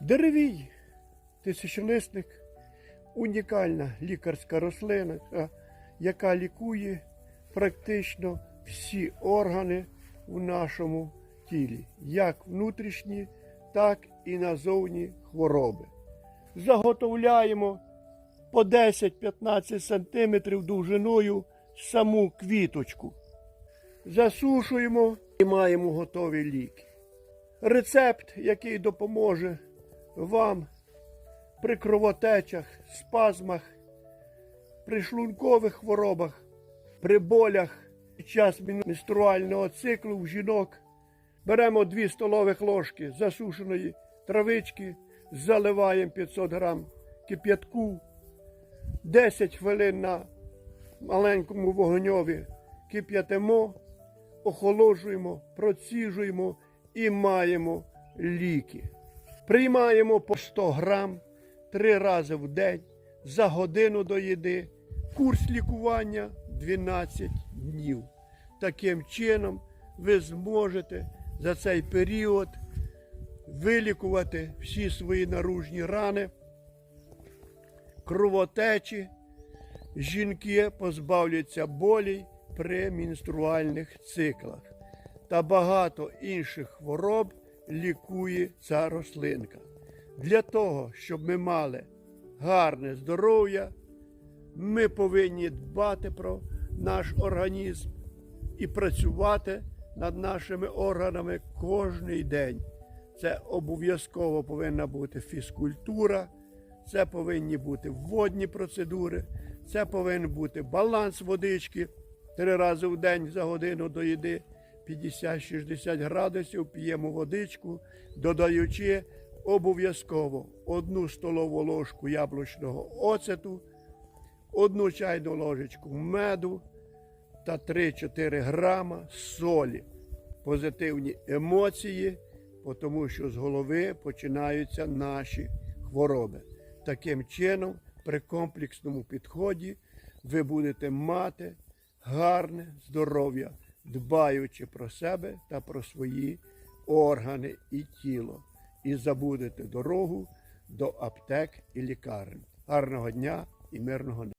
Деревій, тисячолисник, унікальна лікарська рослина, яка лікує практично всі органи в нашому тілі, як внутрішні, так і назовні хвороби. Заготовляємо по 10-15 см довжиною саму квіточку. Засушуємо і маємо готові ліки. Рецепт, який допоможе вам при кровотечах, спазмах, при шлункових хворобах, при болях під час менструального циклу в жінок. Беремо 2 столових ложки засушеної травички, заливаємо 500 грам кип'ятку, 10 хвилин на маленькому вогньові кип'ятимо, охолоджуємо, проціжуємо і маємо ліки. Приймаємо по 100 грам три рази в день за годину до їди. Курс лікування 12 днів. Таким чином ви зможете за цей період вилікувати всі свої наружні рани, кровотечі. Жінки позбавляться болей при менструальних циклах та багато інших хвороб лікує ця рослинка. Для того, щоб ми мали гарне здоров'я, ми повинні дбати про наш організм і працювати над нашими органами кожний день. Це обов'язково повинна бути фізкультура, це повинні бути водні процедури, це повинен бути баланс водички три рази в день за годину до їди. 50-60 градусів п'ємо водичку, додаючи обов'язково одну столову ложку яблучного оцету, одну чайну ложечку меду та 3-4 грама солі. Позитивні емоції, тому що з голови починаються наші хвороби. Таким чином, при комплексному підході ви будете мати гарне здоров'я, дбаючи про себе та про свої органи і тіло. І забудете дорогу до аптек і лікарень. Гарного дня і мирного неба!